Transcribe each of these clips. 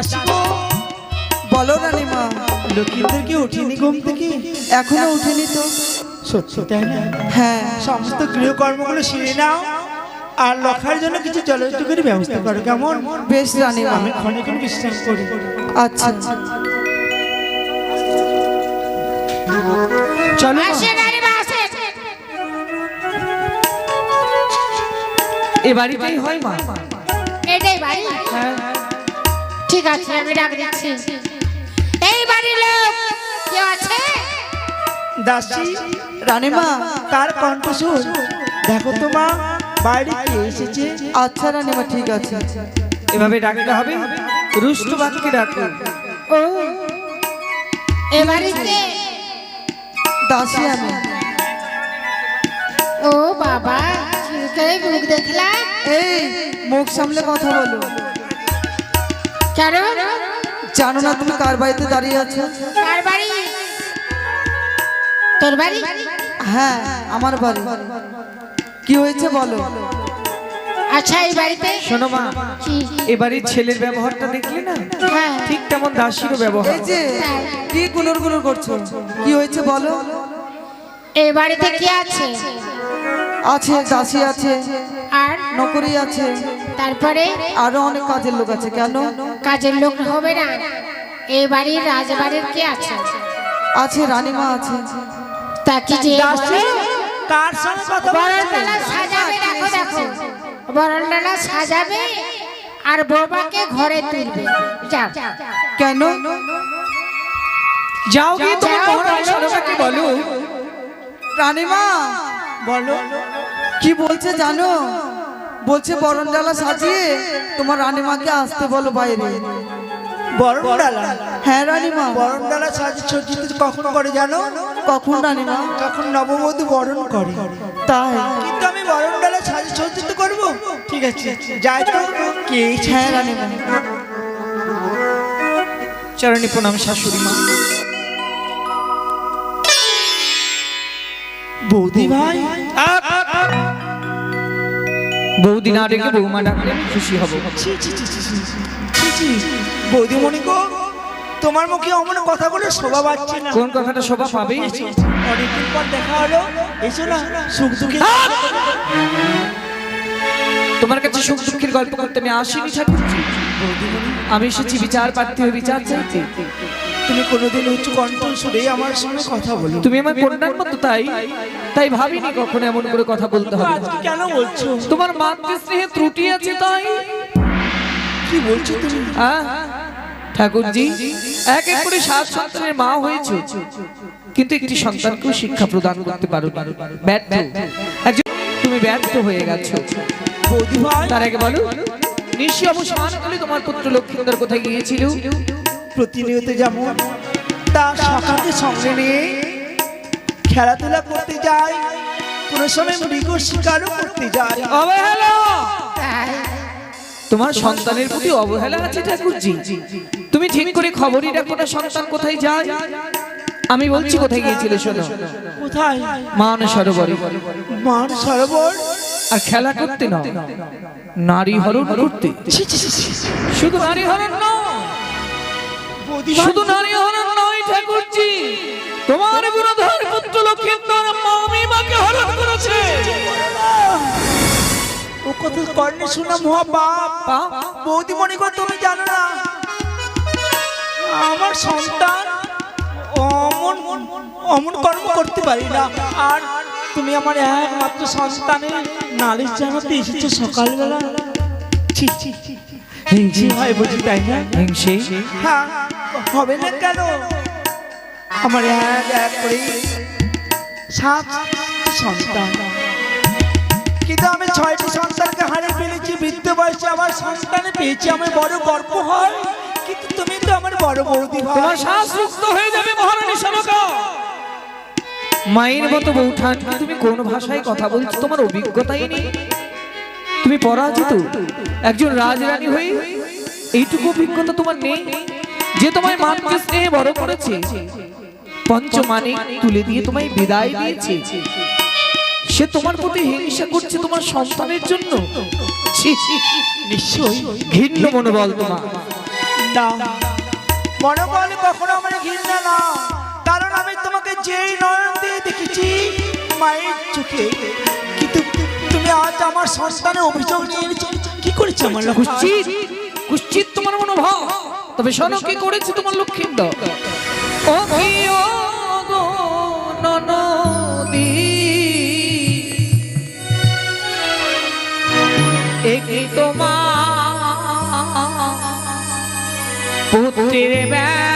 গো বলো রানীমা লক্ষ্মীদের কি উঠিনি ঘুম থেকে? এখনও উঠেনি তো। সত্যি তাই না? হ্যাঁ। সমস্ত গৃহকর্মগুলো সেরে নাও আর লক্ষার জন্য কিছু জলযোগের ব্যবস্থা করো কেমন? বেশ রানীমা। আমি ক্ষণে ক্ষণে বিশ্রাম করি। আচ্ছা। চলো মা। এ বাড়িতেই হয় মা। এটাই বাড়ি? হ্যাঁ। ঠিক আছে আমি ডাক দিচ্ছি। এই বাড়ির লোক কেউ আছে? দাসী রানীমা তার কণ্ঠস্বর। দেখো তো মা বাইরে কে এসেছে? আচ্ছা রানীমা ঠিক আছে। এভাবে ডাকতে হবে? রুষ্ট বাক্যে ডাকো। ও এ বাড়িতে? দাসী আমি। ও বাবা মুখ দেখলাম এই মুখ সামলে কথা বলো। কেন জানো না তুমি কার বাড়িতে দাঁড়িয়ে আছো? কার বাড়ি? তোর বাড়ি? হ্যাঁ আমার বাড়ি। কি হয়েছে বলো? আচ্ছা এই বাড়িতে? শোনো মা এ বাড়ির ছেলের ব্যবহারটা দেখলে না? হ্যাঁ। ঠিক তেমন দাসীরও ব্যবহার। এই যে কি গুনুর গুনুর করছ? কি হয়েছে বলো? এই বাড়িতে কে আছে? আছে দাসী আছে আর? নকরি আছে। তারপরে? আরও অনেক কাজের লোক আছে। কেন? কাজের লোক হবে না। এই বাড়ির রাজবাড়ির কে আছে? আছে রানীমা আছে। তা কি যে? কার সঙ্গে কথা বরণডালা সাজাবে দেখো দেখো। বরণডালা সাজাবে আর বৌমাকে ঘরে তুলবে। যাও। কেন? যাও গিয়ে তুমি যাও, মহারাজ বলো। সরকারকে বলো। রানীমা বলো। কি বলছে জানো? বলছে বরণডালা সাজিয়ে তোমার রানীমাকে আসতে বলো বাইরে। হ্যাঁ রানীমা। সজ্জিত কখন করে জানো? কখন রানীমা? যখন নববধূ বরণ করে। তাই? কিন্তু আমি সজ্জিত করব? ঠিক আছে যাই তো কে এসেছে? হ্যাঁ রানীমা। চরণী প্রণাম শাশুড়ি মা। বৌদি ভাই বৌদি না ডেকে বৌমা ডাকলে খুশি হব। বৌদিমণি গো তোমার মুখে অমন কথাগুলো শোভা পাচ্ছে না। কোন কথাটা শোভা পাবে? অনেকদিন পর দেখা হলো। এসো না সুখ দুঃখে তোমার কাছে সুখ দুঃখের গল্প করতে আমি আসিনি ঠাকুরজি। আমি এসেছি বিচার প্রার্থী হয়ে বিচার চাইতে। তুমি কোনোদিন উঁচু কণ্ঠ সুরে আমার সঙ্গে কথা বলো। তুমি আমার কন্যার মতো তাই? তাই ভাবিনি কখনো এমন করে কথা বলতে হবে। আজকে কেন বলছো? তোমার মাতৃ স্নেহে ত্রুটি আছে তাই? কি বলছো তুমি? ঠাকুরজি এক এক করে সাত সন্তানের মা হয়েছে। কিন্তু একটি সন্তানকেও শিক্ষা প্রদান করতে পারো ব্যর্থ। একজন তুমি ব্যর্থ হয়ে গেছো। তার আগে বলো নিশ্চয় অবসান কালে তোমার পুত্র লক্ষ্মীন্দর কোথায় গিয়েছিল? প্রতিনিয়ত যেমন তার সকালকে সঙ্গে নিয়ে খেলাধুলা করতে যায় কোনো সময় মৃগ শিকারও করতে যায় অবহেলা! তোমার সন্তানের প্রতি অবহেলা আছে ঠাকুরজি? তুমি ঠিক করে খবরই রাখো না সন্তান কোথায় যায়? আমি বলছি কোথায় গিয়েছিলে শোনো। কোথায়? মান সরোবরে। মান সরোবর? আর খেলা করতে না নারী হরণ করতে। শুধু নারী হরণ ভাই, শুধু নারী হরণ নয় ঠাকুরজি। তোমার গুণধর পুত্র লক্ষ্মীন্দর মামি মাকে হরণ করেছে। ও কথা কর্ণে শোনা মহা বাপ? বৌদি মনে কর তুমি জানো না আমার সন্তান অমন অমন কর্ম করতে পারি না। আর তুমি আমার একমাত্র সন্তানের নালিশ জানাতে এসেছ সকালবেলা। ছি, ছি। হিংসি হয় বুঝি তাই না? হিংসে? হ্যাঁ। হবে না কেন? আমার এক এক করে সাত সন্তান। কিন্তু আমি ছয়টি সন্তানকে হারিয়ে ফেলেছি বৃদ্ধ বয়সে আমার সন্তানে পেয়েছি আমার বড় গর্ব হয়। কিন্তু তুমি তো আমার বড় বৌদি তোমার হয়ে যাবে মহারানী সনকা মায়ের মতো বৌঠান তুমি কোন ভাষায় কথা বলছো? তোমার অভিজ্ঞতাই নেই। তুমি পরাজিত একজন রাজরানী হয়ে এইটুকু অভিজ্ঞতা তোমার নেই? যে তোমায় মানকে স্নেহে বড় করেছে পঞ্চমানে তুলে দিয়ে তোমায় বিদায় দিয়েছে। সে তোমার প্রতি হিংসা করছে তোমার সন্তানের জন্য। ঘৃণ্য মনোবল তোমার। না মনে বলে কখনো আমার ঘৃণা না। কারণ আমি তোমাকে যেই নয়ন দিয়ে দেখেছি মায়ের চোখে। কিন্তু তুমি আজ আমার সন্তানের অভিযোগ নিয়ে কি করেছে আমার কুশ্চিত কুশ্চিত তোমার মনোভাব। তবে শোনো কি করেছি তোমার লক্ষ্মীন্দ ও তোমার পুত্রের ব্যবহার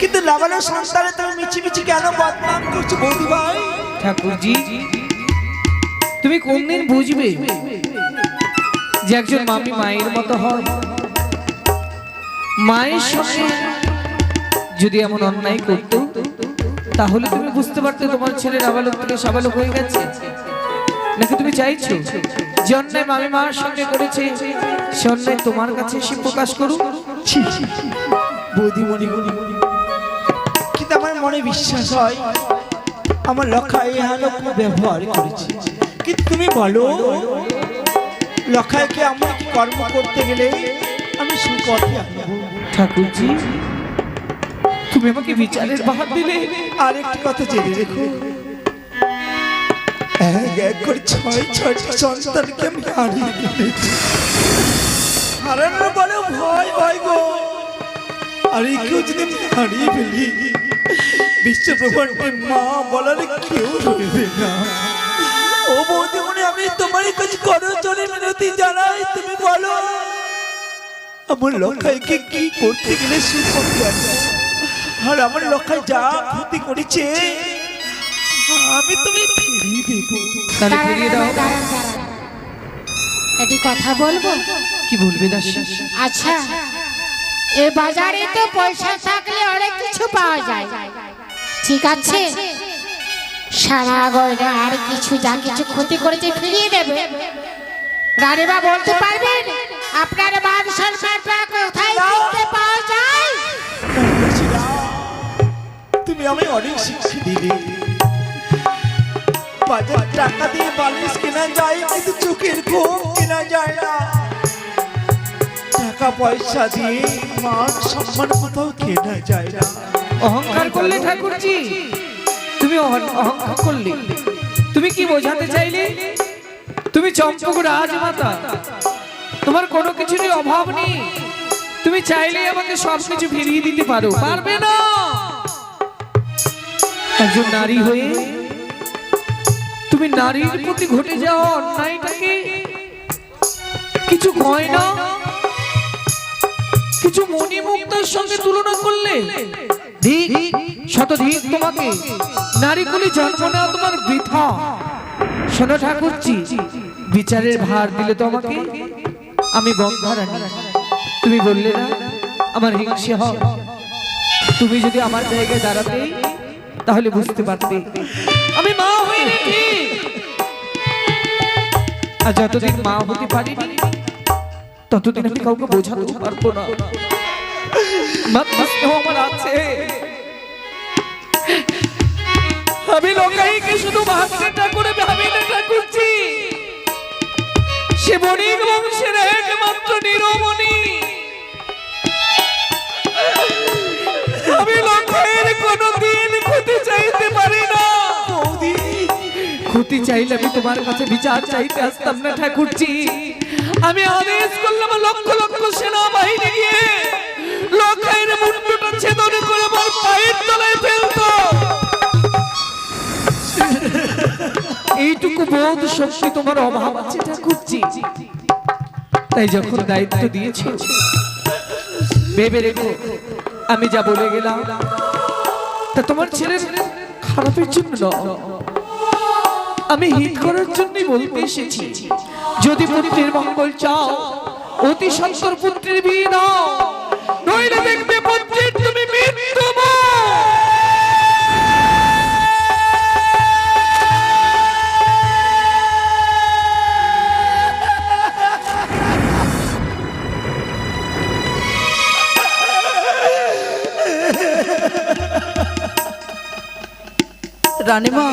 কিন্তু নাবালো সন্তানে তুমি মিছি মিছি কেন বদনাম করছ বৌদি ভাই? ঠাকুরজি তুমি কোন দিন বুঝবে যে একজন মামি মায়ের মতো হয় মায়ের সঙ্গে যদি এমন অন্যায় করতো তাহলে তুমি বুঝতে পারতে তোমার ছেলে নাবালক থেকে সাবালক হয়ে গেছে। নাকি তুমি চাইছো যে অন্যায় মামি মার সঙ্গে করেছে সে অন্যায় তোমার কাছে এসে প্রকাশ করুক। বৌদিমণি কিন্তু আমার মনে বিশ্বাস হয় আমার লক্ষায় এহানো খুব ব্যবহার করেছে। কিন্তু তুমি বলো লক্ষায়কে আমরা কর্ম করতে গেলে আমি সুপথে ঠাকুরজি তুমি আমাকে বিচারের বাহার দিলে। আর একটি কথা জেনে রেখো। এক এক করে ছয় ছয়টি সন্তানকে আমি হারিয়ে ফেলেছি। হারানোর বলে ভয় ভয় গো। আর কেউ যদি আমি হারিয়ে ফেলি। বিশ্ব ব্রহ্মাণ্ডের মা বলার কেউ রইবে না। ও বৌদি মনে আমি তোমার কাছে করো চলে মিনতি জানাই তুমি বলো। আমার লক্ষাইকে কি করতে গেলে জানো? আর আমার লক্ষায় যা ক্ষতি করেছে আমি তুমি ফিরিয়ে দেবো। তাহলে ফিরিয়ে দাও। এটি কথা বলব? কি বলবে দাসী? আচ্ছা। এ বাজারে তো পয়সা থাকলে অনেক কিছু পাওয়া যায়। ঠিক আছে? সারা গয়না আর কিছু, যা কিছু ক্ষতি করেছে ফিরিয়ে দেবে। রানীমা, বলতে পারবেন? আপনার মান সম্মানটা কোথায় কিনতে পাওয়া যায়? তুমি আমি অনেক শিক্ষা দিলে। বাজার টাকা দিয়ে বালিশ কেনা যায়, কিন্তু চোখের ঘুম কেনা যায় না। টাকা পয়সা দিয়ে মান সম্মান কোথাও কেনা যায় না। অহংকার করলে ঠাকুরজি, তুমি অহংকার করলে। তুমি কি বোঝাতে চাইলে? তুমি চম্পক রাজমাতা। তোমার কোনো কিছুরই অভাব নেই। তুমি চাইলেই আমাকে সবকিছু ফিরিয়ে দিতে পারো। পারবে না! একজন নারী হয়ে তুমি নারীর প্রতি ঘটে যাওয়া অন্যায়টাকে কিছু কয় না? কিছু মণি মুক্তার সঙ্গে তুলনা করলে ধিক শত ধিক তোমাকে নারীগুলি জন্ম নেওয়া তোমার বৃথা। শোনো ঠাকুরজি, বিচারের ভার দিলে তো আমাকে। আমি গঙ্গারানী তুমি বললে না, আমার হিংসে হয়। তুমি যদি আমার জায়গায় দাঁড়াতে, তাহলে বুঝতে পারতে। আমি মা হইনি আর যতদিন মা হতে পারিনি ততদিন আমি কাউকে বোঝাতে পারব না। মাতৃস্নেহ আমার আছে। আমি লোকাইকে শুধু ভাগ্যটা করে ভাবি না ঠাকুরজি সে বণিক বংশের একমাত্র নিরমণি আমি লোকের কোনোদিন ক্ষতি চাইতে পারি না। ক্ষতি চাইলে আমি তোমার কাছে বিচার চাইতে আসতাম না ঠাকুরজি আমি আদেশ করলাম, লক্ষ লক্ষ সেনাবাহিনী গিয়ে লোকের মুন্ডুটা ছেদন করে আমার পায়ের তলায় ফেলতো। এইটুকু বোধ শক্তি তোমার অভাব আছে, ঠাকুরজি। তাই যখন দায়িত্ব দিয়েছি, ভেবে রেখো, আমি যা বলে গেলাম, তা তোমার ছেলের খারাপের জন্য নয়। আমি হিট করার জন্যই বলতে এসেছি। যদি পুত্রের মঙ্গল চাও অতি সত্তর পুত্রের বিয়ে দাও। নইলে দেখবে পুত্রের তুমি মৃত্যু রানীমা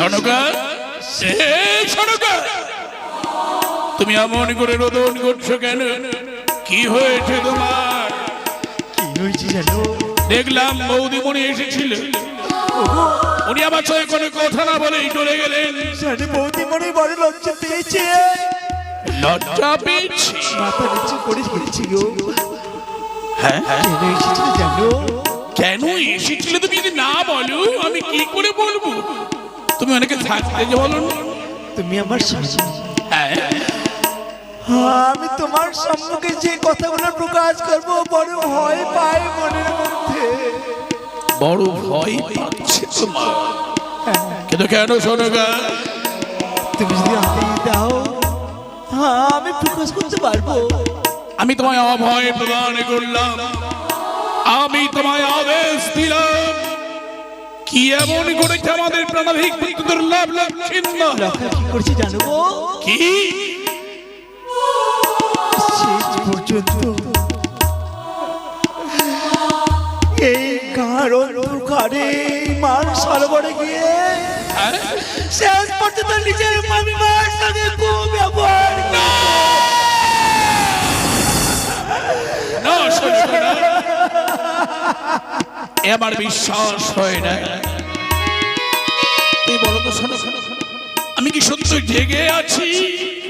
সনকা এই সনকা তুমি এমন করে রোদন করছ কেন? কি হয়েছে তোমার? কি হয়েছে জানো? দেখলাম বৌদিমণি এসেছিল। উনি আমার সঙ্গে কোনো কথা না বলেই চলে গেলেন। জানে বৌদি মনে বড় লজ্জা পেয়েছে। লজ্জা পেয়েছি? মাথা নিচু করে গেছি গো। হ্যাঁ? কেন এসেছিল জানো? কেন এসেছিল তুমি যদি না বলো আমি কি করে বলব? তুমি অনেকে থাকতে যে বলো তুমি আমার স্বামী। হ্যাঁ। হ্যাঁ, আমি তোমার সম্মুখে যে কথাগুলো প্রকাশ করব বড় ভয় পাই মনের মধ্যে। বড় ভয় পাচ্ছে তোমার। কিন্তু কেন শোনগা তুমি যদি আদেশ দাও হ্যাঁ আমি প্রকাশ করতে পারব। আমি তোমায় অভয় প্রদান করলাম। আমি তোমায় আদেশ দিলাম। কি এমন করেছে আমাদের প্রাণাধিক দুর্লভ লক্ষিন্ন লক্ষা কি করছে জানো গো? কি শেষ পর্যন্ত এই গাঁর অন্ধকারে মান সরোবরে গিয়ে হ্যাঁ? শেষ পর্যন্ত নিজের মামি মার সঙ্গে কুব্যবহার না শোনো না। আমার বিশ্বাস হয় না। তুমি বলো তো শোনো। আমি কি সত্যি জেগে আছি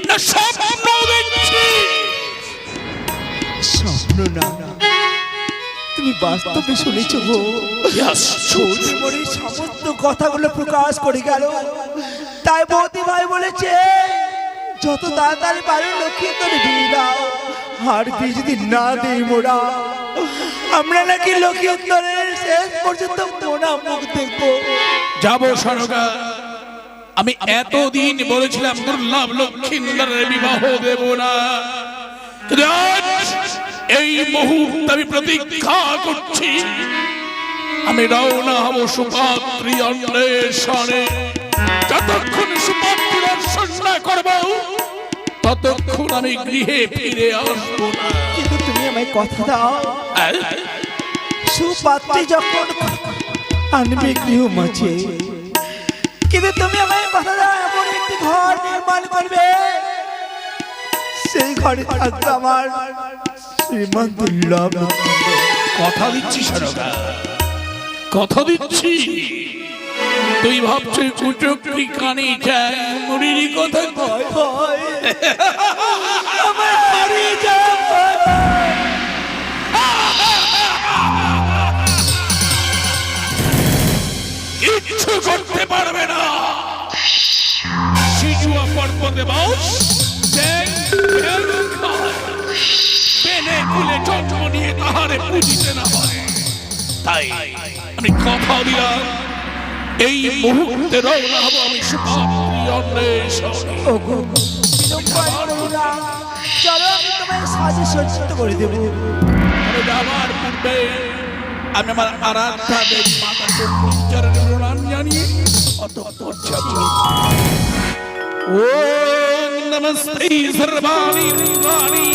না স্বপ্ন দেখছি? স্বপ্ন না। তুমি বাস্তবে শুনেছ গো। বড় সমস্ত কথাগুলো প্রকাশ করে গেল। তাই বৌদি ভাই বলেছে যত তাড়াতাড়ি পারো লক্ষ্মী তোর বিয়ে দাও। আর বিয়ে যদি না দিই মোরা। আমরা নাকি লক্ষ্মী উত্তরের শেষ পর্যন্ত মোনা মুখ দেখব। যাব সরকার আমি এতদিন বলেছিলাম, দুর্লভ লক্ষিন্দরের বিবাহ দেব না। এই মুহূর্তে আমি প্রতীক্ষা করছি, আমি রওনা হব সুপাত্রী অন্বেষণে। যতক্ষণ সুপাত্রী দর্শন না করব ততক্ষণ আমি গৃহে ফিরে আসব না। কিন্তু তুমি আমায় কথা দাও। হ্যাঁ? সুপাত্রী যখন আনবে গৃহ মাঝে কিন্তু তুমি আমায় কথা দাও এমন একটি ঘর নির্মাণ করবে। সেই ঘরে থাকবে আমার শ্রীমান দুর্লভ কথা দিচ্ছি সরকার কথা দিচ্ছি। তুই ভাবছি কুচুকি কানি চায় কথা? ভয় কিচ্ছু করতে পারবে না। শিশুয়া পর্বতে বাস পেলে কুলে জন্ম নিয়ে তাহারে পুজিতে না পারে। তাই আমি কথা দিলাম। এই মুহূর্তে রওনা হব আমি সুপাত্রী অন্বেষণে ওগো বিলম্ব আর করো না। চলো আমি তোমায় সাজে সজ্জিত করে দেবো তবে যাবার পূর্বে আমি আমার আরাধ্যা দেবী মাতাকে চরণে প্রণাম জানিয়ে অতঃপর যাব ওম নমস্তে সর্বাণি রূপাণি